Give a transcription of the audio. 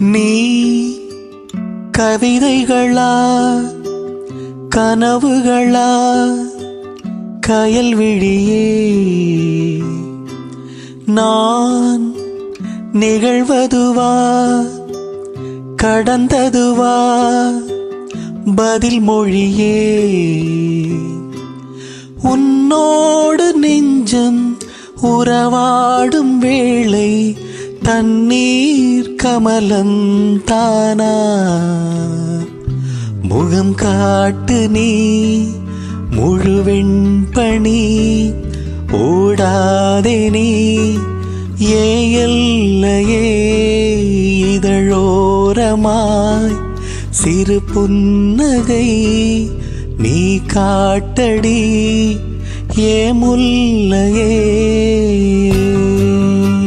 நீ கவிதைகளா கனவுகளா கயல்விழியே நான் நிகழ்வதுவா கடந்ததுவா பதில் மொழியே. உன்னோடு நெஞ்சம் உறவாடும் வேளை தண்ணீர் கமலம் தானா? முகம் காட்டு நீ முழுவெண் பணி ஓடாதே நீ. ஏ இதழோரமாய் சிறு புன்னகை நீ காட்டடி. ஏ முல்லையே